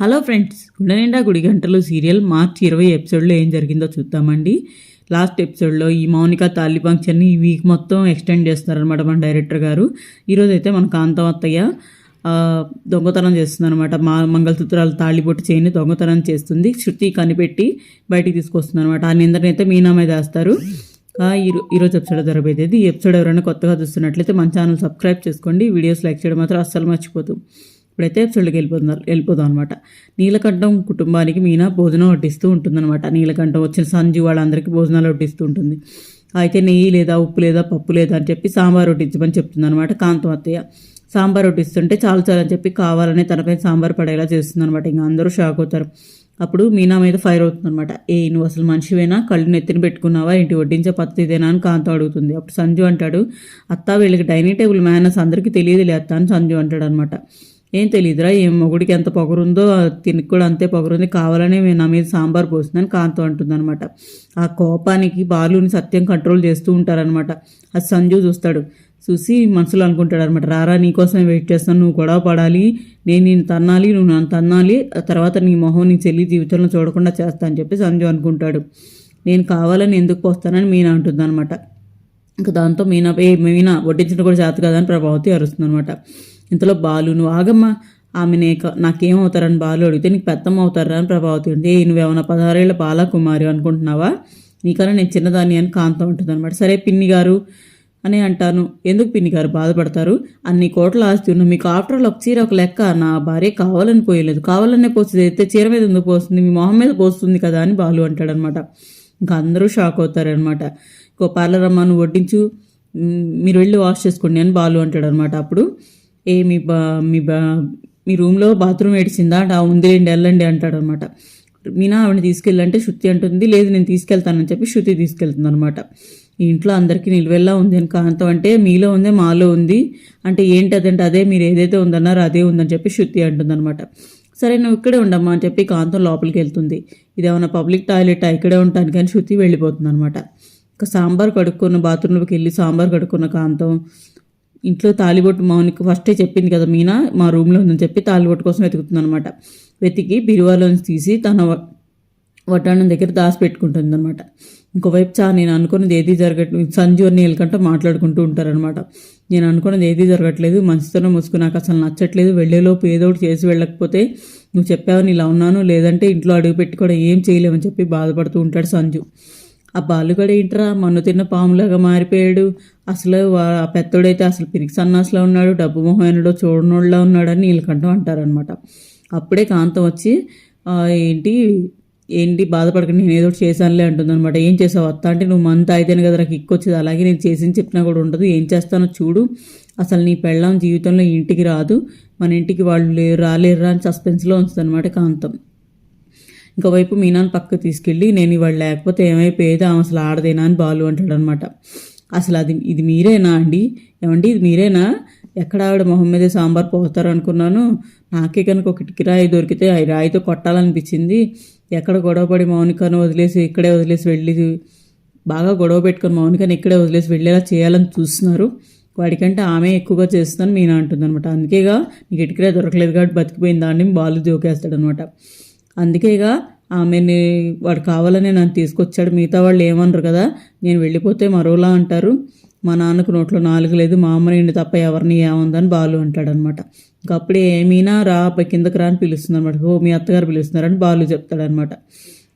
Hello friends గుండెనిండా గుడి గంటలు serial మార్చి ఇరవై ఎపిసోడ్లో ఏం జరిగిందో చూద్దామండి. లాస్ట్ ఎపిసోడ్లో ఈ మౌనిక తాళి ఫంక్షన్ని ఈ వీక్ మొత్తం ఎక్స్టెండ్ చేస్తారనమాట మన డైరెక్టర్ గారు. ఈరోజు అయితే మన కాంతవత్తయ్య దొంగతనం చేస్తుందనమాట మా మంగళసూత్రాలు తాళిబొట్టు చేయని దొంగతనం చేస్తుంది. శృతి కనిపెట్టి బయటికి తీసుకొస్తుంది అనమాట ఆ నిందనైతే మీనా మీద వేస్తారు. ఈరోజు ఎపిసోడ్ జరగబోయేది. ఈ ఎపిసోడ్ ఎవరైనా కొత్తగా చూస్తున్నట్లయితే మన ఛానల్ సబ్స్క్రైబ్ చేసుకోండి. వీడియోస్ లైక్ చేయడం మాత్రం అస్సలు మర్చిపోతుంది ఇప్పుడైతే ఎపిసోడ్కి వెళ్ళిపోతున్నారు వెళ్ళిపోదాం అనమాట నీలకంఠం కుటుంబానికి మీనా భోజనం వడ్డిస్తూ ఉంటుందన్నమాట. నీలకంఠం వచ్చిన సంజు వాళ్ళందరికీ భోజనాలు వడ్డిస్తూ ఉంటుంది. అయితే నెయ్యి లేదా ఉప్పు లేదా పప్పు లేదా అని చెప్పి సాంబార్ వడ్డించమని చెప్తుందనమాట కాంతం అత్తయ్య. సాంబార్ వడ్డిస్తుంటే చాలు చాలు అని చెప్పి కావాలని తనపై సాంబార్ పడేలా చేస్తుందనమాట ఇంకా అందరూ షాక్ అవుతారు. అప్పుడు మీనా మీద ఫైర్ అవుతుందనమాట ఏ నువ్వు అసలు మనిషివేనా? కళ్ళు నెత్తిన పెట్టుకున్నావా? ఇంటి వడ్డించే పద్ధతి ఇదేనా అని కాంతం అడుగుతుంది. అప్పుడు సంజు అంటాడు అత్త వీళ్ళకి డైనింగ్ టేబుల్ మేనస్ అందరికీ తెలియదులే అత్త అని సంజు అంటాడు అనమాట ఏం తెలియదురా ఏం మొగుడికి ఎంత పొగరుందో తినికి కూడా అంతే పొగరుంది. కావాలని నేను నా మీద సాంబార్ పోస్తుందని కాంతం అంటుందన్నమాట. ఆ కోపానికి బాలుని సత్యం కంట్రోల్ చేస్తూ ఉంటారనమాట అది సంజు చూస్తాడు. చూసి మనసులో అనుకుంటాడు అనమాట రారా నీకోసమే వెయిట్ చేస్తాను నువ్వు గొడవ పడాలి. నేను నేను తన్నాలి నువ్వు నన్ను తన్నాలి. ఆ తర్వాత నీ మొహం నీ చెల్లి జీవితంలో చూడకుండా చేస్తా అని చెప్పి సంజు అనుకుంటాడు. నేను కావాలని ఎందుకు పోస్తానని మీనా అంటుంది అనమాట ఇంకా దాంతో మీనా ఏ మీనా వడ్డించడం కూడా చేత కదా అని ప్రభావతి అరుస్తుంది అనమాట ఇంతలో బాలు నువ్వు ఆగమ్మా. ఆమెనే నాకేమవుతారని బాలు అడిగితే నీకు పెద్దమ్మ అవుతారా? అని ప్రభావతి ఉంది ఏ నువ్వేమన్నా పదహారేళ్ళ బాలకుమారి అనుకుంటున్నావా? నీకన్నా నేను చిన్నదాన్ని అని కాంతం ఉంటుంది అనమాట సరే పిన్ని గారు అని అంటాను. ఎందుకు పిన్ని గారు బాధపడతారు? అన్ని కోట్ల ఆస్తి ఉన్న మీకు ఆఫ్టర్ ఒక చీర ఒక లెక్క. నా భార్య కావాలని పోయలేదు. కావాలనే పోస్తుంది. అయితే చీర మీద ఎందుకు పోస్తుంది? మీ మొహం మీద పోస్తుంది కదా అని బాలు అంటాడనమాట ఇంకా అందరూ షాక్ అవుతారనమాట ఇంకో పార్లర్ అమ్మను వడ్డించు. మీరు వెళ్ళి వాష్ చేసుకోండి అని బాలు అంటాడనమాట అప్పుడు ఏ మీ బా మీ బా మీ రూమ్లో బాత్రూమ్ ఏడిచిందా? అంటే "ఆ, ఉందిలేండి వెళ్ళండి అంటాడనమాట. మీనా ఆవిడని తీసుకెళ్ళంటే శృతి అంటుంది. లేదు నేను తీసుకెళ్తానని చెప్పి శృతి తీసుకెళ్తుంది అనమాట ఈ ఇంట్లో అందరికీ నిలువెల్లా ఉంది అని కాంతం అంటే మీలో ఉంది మాలో ఉంది. అంటే ఏంటి అదంటే అదే మీరు ఏదైతే ఉందన్నారో అదే ఉందని చెప్పి శృతి అంటుంది అనమాట సరే నువ్వు ఇక్కడే ఉండమ్మా అని చెప్పి కాంతం లోపలికి వెళ్తుంది. ఇదేమన్నా పబ్లిక్ టాయిలెట్? ఇక్కడే ఉంటాను కానీ శృతి వెళ్ళిపోతుంది అనమాట ఇంకా సాంబార్ కడుక్కున్న బాత్రూంలోకి వెళ్ళి సాంబార్ కడుక్కున్న కాంతం ఇంట్లో తాలిబొట్టు మౌనికి ఫస్టే చెప్పింది కదా మీనా మా రూమ్లో ఉందని చెప్పి తాలిబొట్టు కోసం వెతుకుతుంది అనమాట వెతికి బిరువాలోంచి తీసి తన వ- వడ్డాణం దగ్గర దాచిపెట్టుకుంటుంది అనమాట ఇంకోవైపు చా నేను అనుకున్నది ఏది జరగట్లేదు సంజు అని వెళ్ళకంటే మాట్లాడుకుంటూ ఉంటారనమాట నేను అనుకున్నది ఏది జరగట్లేదు మంచితోనే ముసుగు నాకు అసలు నచ్చట్లేదు వెళ్ళేలోపు ఏదో ఒకటి చేసి వెళ్ళకపోతే నువ్వు చెప్పావు ఇలా ఉన్నాను లేదంటే ఇంట్లో అడుగు పెట్టి కూడా ఏం చేయలేమని చెప్పి బాధపడుతూ ఉంటాడు సంజు. ఆ బాలుగడ ఏంట్రా మన్ను తిన్న పాములాగా మారిపోయాడు. అసలు ఆ పెద్దోడైతే అసలు పిరికి సన్నాసులో ఉన్నాడు డబ్బు మొహమైనడో చూడనోళ్ళలో ఉన్నాడని నీళ్ళకంఠం అంటారనమాట అప్పుడే కాంతం వచ్చి ఏంటి ఏంటి బాధపడకండి నేను ఏదో ఒకటి చేశానులే అంటుంది అనమాట ఏం చేసావు అత్త? అంటే నువ్వు మంత అయితేనే కదా నాకు కిక్ వచ్చేది? అలాగే నేను చేసింది చెప్పినా కూడా ఉండదు. ఏం చేస్తానో చూడు. అసలు నీ పెళ్ళాం జీవితంలో ఇంటికి రాదు. మన ఇంటికి వాళ్ళు లేరు రాలేరురా అని సస్పెన్స్లో ఉంచుతుంది అనమాట కాంతం. ఇంకోవైపు మీనాన్ని పక్కకు తీసుకెళ్ళి నేను ఇవాళ లేకపోతే ఏమైపోయేది? ఆమె అసలు ఆడదేనా? అని బాలు అంటాడు అనమాట అసలు అది ఇది మీరేనా అండి? ఏమండి ఇది మీరేనా? ఎక్కడ ఆవిడ మొహం సాంబార్ పోతారు అనుకున్నాను. నాకే కనుక ఒక కిరాయి దొరికితే ఆ రాయితో కొట్టాలనిపించింది. ఎక్కడ గొడవపడి మౌనికను వదిలేసి ఇక్కడే వదిలేసి వెళ్ళి బాగా గొడవ పెట్టుకొని మౌనికని ఇక్కడే వదిలేసి వెళ్ళేలా చేయాలని చూస్తున్నారు. వాడికంటే ఆమె ఎక్కువగా చేస్తుందని మీనా అంటుంది అనమాట అందుకేగా నీకు ఇటుకరే దొరకలేదు కాబట్టి బతికిపోయింది దాన్ని బాలు జోకేస్తాడనమాట. అందుకేగా ఆమెని వాడు కావాలని నన్ను తీసుకొచ్చాడు. మిగతా వాళ్ళు ఏమనరు కదా. నేను వెళ్ళిపోతే మరోలా అంటారు. మా నాన్నకు నోట్లో నాలుగు లేదు. మా అమ్మ నిండి తప్ప ఎవరిని ఏముందని బాలు అంటాడనమాట. ఇంకా అప్పుడే ఏమీనా రా పై కిందకి రా అని పిలుస్తుంది అనమాట ఓ మీ అత్తగారు పిలుస్తున్నారని బాలు చెప్తాడనమాట.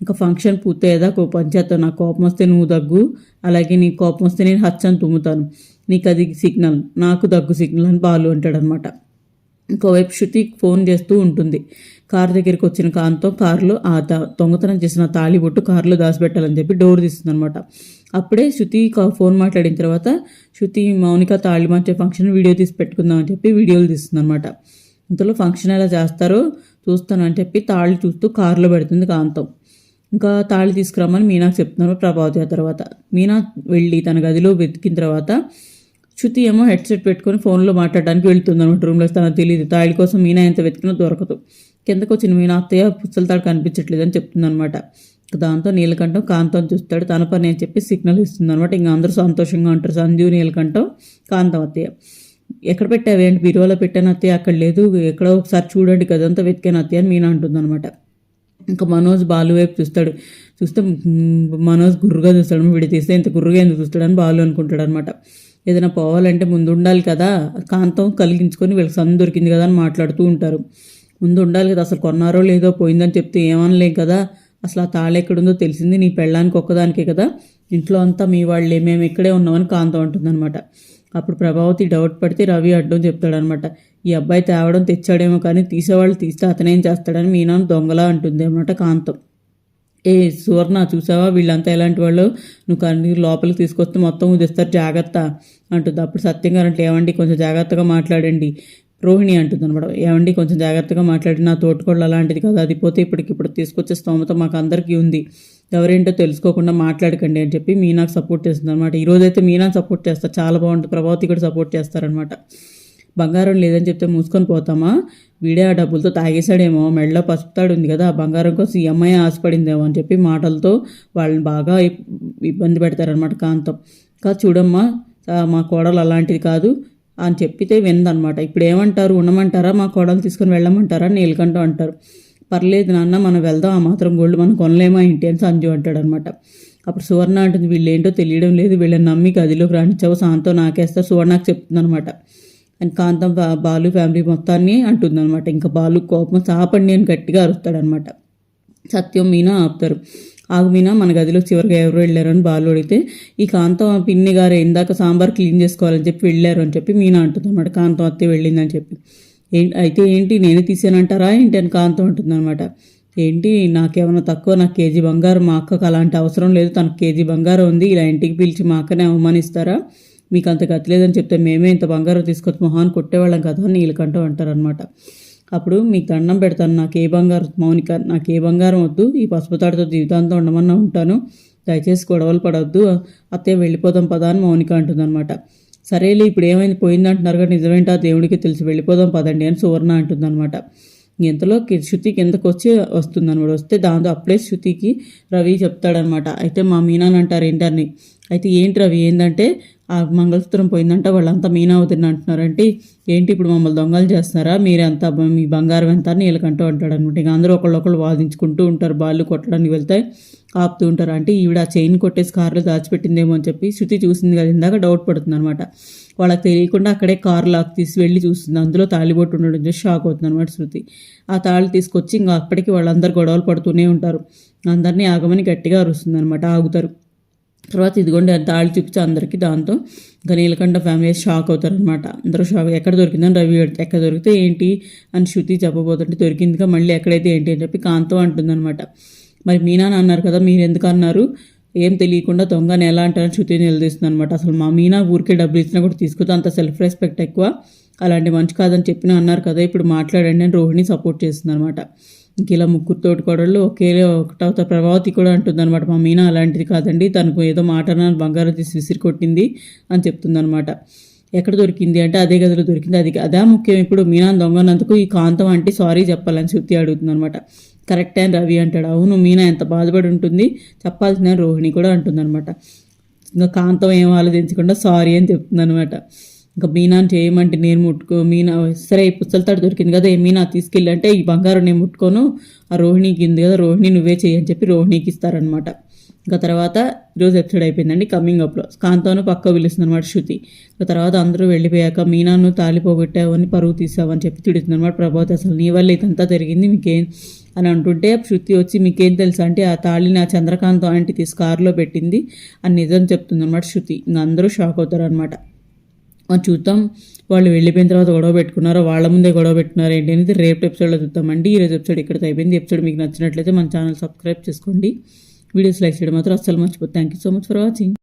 ఇంకా ఫంక్షన్ పూర్తయ్యేదాకా ఓ పంచాయతీ చేస్తాను నాకు కోపం వస్తే నువ్వు దగ్గు. అలాగే నీకు కోపం వస్తే నేను హచ్చని తుమ్ముతాను. నీకు అది సిగ్నల్. నాకు దగ్గు సిగ్నల్ అని బాలు అంటాడనమాట. ఇంకోవైపు శృతి ఫోన్ చేస్తూ ఉంటుంది. కారు దగ్గరికి వచ్చిన కాంతో కారులో ఆ దొంగతనం చేసిన తాళి బొట్టు కారులో దాచిపెట్టాలని చెప్పి డోర్ తీస్తుందనమాట అప్పుడే శృతి కా- ఫోన్ మాట్లాడిన తర్వాత శృతి మౌనిక తాళి మార్చే ఫంక్షన్ వీడియో తీసి పెట్టుకుందామని చెప్పి వీడియోలు తీస్తుంది అనమాట ఇంతలో ఫంక్షన్ ఎలా చేస్తారో చూస్తానని చెప్పి తాళి చూస్తూ కారులో పెడుతుంది కాంతం. ఇంకా తాళి తీసుకురమ్మని మీనాకు చెప్తున్నారు ప్రభావతి తర్వాత. మీనా వెళ్ళి తన గదిలో వెతికిన తర్వాత శృతి ఏమో హెడ్సెట్ పెట్టుకొని ఫోన్లో మాట్లాడడానికి వెళ్తుంది అనమాట రూమ్లో తనకు తెలియదు తాయిల కోసం మీనా ఎంత వెతికినా దొరకదు. కిందకు వచ్చిన మీనా అత్తయ్య పుస్తల తాడు కనిపించట్లేదు అని దాంతో నీలకంఠం కాంతం చూస్తాడు. తన పని అని చెప్పి సిగ్నల్ ఇస్తుంది అనమాట ఇంకా అందరూ సంతోషంగా ఉంటారు. సంజీవ్ నీలకంఠం కాంతం అత్తయ్య. ఎక్కడ పెట్టావే? అంటే బీరువాలో పెట్టాను అత్తయ్య. అక్కడ లేదు. ఎక్కడో ఒకసారి చూడండి కదంతా వెతికాను అత్తయ్య అని మీనా అంటుందన్నమాట. ఇంకా మనోజ్ బాలు వైపు చూస్తాడు. చూస్తే మనోజ్ గుర్రుగా చూస్తాడు. వీడి తీస్తే ఇంత గుర్రుగా ఎందుకు చూస్తాడని బాలు అనుకుంటాడు అనమాట ఏదైనా పోవాలంటే ముందు ఉండాలి కదా. కాంతం కలిగించుకొని వీళ్ళకి సందు దొరికింది కదా అని మాట్లాడుతూ ఉంటారు. ముందు ఉండాలి కదా. అసలు కొన్నారో లేదో పోయిందని చెప్తే ఏమనలేం కదా. అసలు ఆ తాళ ఎక్కడుందో తెలిసింది. నీ పెళ్ళానికి ఒక్కదానికే కదా. ఇంట్లో అంతా మీ వాళ్ళే. మేము ఇక్కడే ఉన్నామని కాంతం అంటుందన్నమాట. అప్పుడు ప్రభావతి డౌట్ పడితే రవి అడ్డం చెప్తాడనమాట ఈ అబ్బాయి తేవడం తెచ్చాడేమో కానీ తీసేవాళ్ళు తీస్తే అతనేం చేస్తాడని మీనాను దొంగలా అంటుంది అనమాట కాంతం. ఏ సువర్ణ చూసావా? వీళ్ళంతా ఎలాంటి వాళ్ళు? నువ్వు కన్నీరు లోపలికి తీసుకొస్తే మొత్తం ఉదిస్తారు జాగ్రత్త అంటుంది. అప్పుడు సత్యం గారు అంటే ఏమండి కొంచెం జాగ్రత్తగా మాట్లాడండి. రోహిణి అంటుంది అనమాట ఏమండి కొంచెం జాగ్రత్తగా మాట్లాడి నా తోటకోళ్ళు అలాంటిది కదా. అది పోతే ఇప్పటికిప్పుడు తీసుకొచ్చే స్తోమత మాకు అందరికీ ఉంది. ఎవరేంటో తెలుసుకోకుండా మాట్లాడకండి అని చెప్పి మీనాకు సపోర్ట్ చేస్తుంది అనమాట. ఈరోజైతే మీనా సపోర్ట్ చేస్తారు. చాలా బాగుంటుంది. ప్రభావతి కూడా సపోర్ట్ చేస్తారనమాట. బంగారం లేదని చెప్తే మూసుకొని పోతామా? వీడే ఆ డబ్బులతో తాగేశాడేమో మెడలో పసుపుతాడు ఉంది కదా ఆ బంగారం కోసం ఈ అమ్మాయి ఆశపడిందేమో అని చెప్పి మాటలతో వాళ్ళని బాగా ఇబ్బంది పెడతారనమాట కాంతం. కాదు చూడమ్మా మా కోడలు అలాంటిది కాదు అని చెప్పితే విందనమాట ఇప్పుడు ఏమంటారు ఉండమంటారా? మా కోడలు తీసుకొని వెళ్ళమంటారా? అని నీలకంఠ అంటారు. పర్లేదు నాన్న మనం వెళ్దాం ఆ మాత్రం గోల్డ్ మనం కొనలేమా ఏంటి అని సంజు అంటాడు అనమాట అప్పుడు సువర్ణ అంటుంది వీళ్ళు ఏంటో తెలియడం లేదు వీళ్ళని నమ్మి గదిలోకి రాణించావు సాంతో నాకేస్తా సువర్ణకు చెప్తుందనమాట అండ్ కాంతం బాలు ఫ్యామిలీ మొత్తాన్ని అంటుందన్నమాట. ఇంకా బాలు కోపం చాపండి అని గట్టిగా అరుస్తాడనమాట సత్యం మీనా ఆపుతారు. ఆగు మీనా మన గదిలో చివరిగా ఎవరు వెళ్ళారని బాలు అడిగితే ఈ కాంతం పిన్ని గారు ఇందాక సాంబార్ క్లీన్ చేసుకోవాలని చెప్పి వెళ్ళారు అని చెప్పి మీనా అంటుందన్నమాట. కాంతం అత్తే వెళ్ళిందని చెప్పి. ఏంటి అయితే ఏంటి నేనే తీసానంటారా ఏంటి అని కాంతం అంటుందన్నమాట. ఏంటి నాకేమైనా తక్కువ నాకు కేజీ బంగారం మా అక్కకు అలాంటి అవసరం లేదు. తనకు కేజీ బంగారం ఉంది ఇలా ఇంటికి పిలిచి మా అక్కనే అవమానిస్తారా? మీకు అంత గతిలేదని చెప్తే మేమే ఇంత బంగారం తీసుకొచ్చి మొహాన్ కొట్టేవాళ్ళం కదా అని నీళ్ళకంటూ అంటారనమాట అప్పుడు మీకు దండం పెడతాను నాకు ఏ బంగారం మౌనిక నాకు ఏ బంగారం వద్దు ఈ పసుపు తాడుతో జీవితాంతం ఉండమన్నా ఉంటాను. దయచేసి గొడవలు పడవద్దు అత్తయ్య వెళ్ళిపోదాం పదా అని మౌనిక అంటుందన్నమాట. సరేలే ఇప్పుడు ఏమైంది? పోయిందంటున్నారు కానీ నిజమేంటా? దేవుడికి తెలిసి వెళ్ళిపోదాం పదండి అని సువర్ణ అంటుందన్నమాట. ఇంతలో శృతి కిందకు వచ్చి వస్తుందన్నమాట వస్తే దాంతో అప్పుడే శృతికి రవి చెప్తాడనమాట. అయితే మా మీనాని అంటారు ఏంటని అయితే ఏంటి రవి? ఏంటంటే ఆ మంగళసూత్రం పోయిందంట వాళ్ళంతా మీనా అవుతుంది అంటున్నారంటే ఏంటి ఇప్పుడు మమ్మల్ని దొంగలు చేస్తున్నారా? మీరంతా మీ బంగారం ఎంత? అని వీళ్ళకంటూ అంటాడు అనమాట ఇక అందరూ ఒకళ్ళొకళ్ళు వాదించుకుంటూ ఉంటారు. బాళ్ళు కొట్టడానికి వెళ్తే ఆపుతూ ఉంటారు. అంటే ఈవిడ చైన్ కొట్టేసి కారులో దాచిపెట్టిందేమో అని చెప్పి శృతి చూసింది కదా ఇందాక డౌట్ పడుతుంది అనమాట వాళ్ళకి తెలియకుండా అక్కడే కారు లాక్ తీసి వెళ్ళి చూస్తుంది. అందులో తాళిబొట్టు ఉండడం చూసి షాక్ అవుతుంది అనమాట శృతి. ఆ తాళి తీసుకొచ్చి ఇంకా అప్పటికి వాళ్ళందరూ గొడవలు పడుతూనే ఉంటారు. అందరినీ ఆగమని గట్టిగా అరుస్తుంది అనమాట ఆగుతారు. తర్వాత ఇదిగోండి తాళి చూపించి అందరికీ దాంతో ఇంకా నీలకంఠ ఫ్యామిలీ షాక్ అవుతారనమాట అందరూ షాక్ ఎక్కడ దొరికిందని రవి అడిగితే ఎక్కడ దొరికితే ఏంటి అని శృతి చెప్పబోతుంటే దొరికిందిగా మళ్ళీ ఎక్కడైతే ఏంటి అని చెప్పి కాంతం అంటుందన్నమాట. మరి మీనా అన్నారు కదా మీరు ఎందుకు అన్నారు? ఏం తెలియకుండా దొంగని ఎలా అంటారని శృతి నిలదీస్తుంది అనమాట అసలు మా మీనా ఊరికే డబ్బులు ఇచ్చినా కూడా తీసుకుంటే అంత సెల్ఫ్ రెస్పెక్ట్ ఎక్కువ. అలాంటి మంచి కాదని చెప్పిన అన్నారు కదా ఇప్పుడు మాట్లాడండి అని రోహిణి సపోర్ట్ చేస్తుంది అనమాట ఇంక ఇలా ముగ్గురు తోటికోడళ్ళు ఒకే ఒకటవత ప్రభావతి కూడా అంటుందన్నమాట మా మీనా అలాంటిది కాదండి తనకు ఏదో మాట బంగారం తీసి విసిరి కొట్టింది అని చెప్తుందన్నమాట ఎక్కడ దొరికింది అంటే అదే గదిలో దొరికింది. అది అదే ముఖ్యం. ఇప్పుడు మీనా దొంగనందుకు ఈ కాంతం అంటే సారీ చెప్పాలని శృతి అడుగుతుంది అనమాట కరెక్ట్ అని రవి అంటాడు. అవును మీనా ఎంత బాధపడి ఉంటుంది. చెప్పాల్సిన రోహిణి కూడా అంటుందన్నమాట. ఇంకా కాంతం ఏం ఆలోచించకుండా సారీ అని చెప్తుంది అనమాట ఇంకా మీనాని చేయమంటే నేను ముట్టుకో మీనా సరే ఈ పుస్తలతాడు దొరికింది కదా ఏ మీనా తీసుకెళ్ళి అంటే ఈ బంగారం నేను ముట్టుకోను ఆ రోహిణికి ఉంది కదా రోహిణి నువ్వే చెయ్యి అని చెప్పి రోహిణికి ఇస్తారనమాట ఇంకా తర్వాత ఈరోజు ఎపిసోడ్ అయిపోయిందండి కమింగ్ అప్లో కాంతోను పక్క పిలుస్తుంది అనమాట శృతి. ఇంకా తర్వాత అందరూ వెళ్ళిపోయాక మీనాను తాళి అని పరువు తీసావు అని చెప్పి తిడుతుంది అనమాట ప్రభావతి అసలు. నీ వల్ల ఇదంతా జరిగింది మీకేం? అని అంటుంటే శృతి వచ్చి మీకేం తెలుసా అంటే ఆ తాళిని ఆ చంద్రకాంత్ ఆంటీ తీసి కారులో పెట్టింది అని నిజం చెప్తుంది అనమాట శృతి. ఇంకా అందరూ షాక్ అవుతారు అనమాట చూద్దాం వాళ్ళు వెళ్ళిపోయిన తర్వాత గొడవ పెట్టుకున్నారో వాళ్ళ ముందే గొడవ పెట్టుకున్నారు ఏంటి అనేది రేపు ఎపిసోడ్లో చూద్దామండి. ఈరోజు ఎపిసోడ్ ఇక్కడితో అయిపోయింది. ఎపిసోడ్ మీకు నచ్చినట్లయితే మన ఛానల్ సబ్స్క్రైబ్ చేసుకోండి. వీడియోస్ లైక్ చేయడం మాత్రం అస్సలు మర్చిపోతుంది thank you so much for watching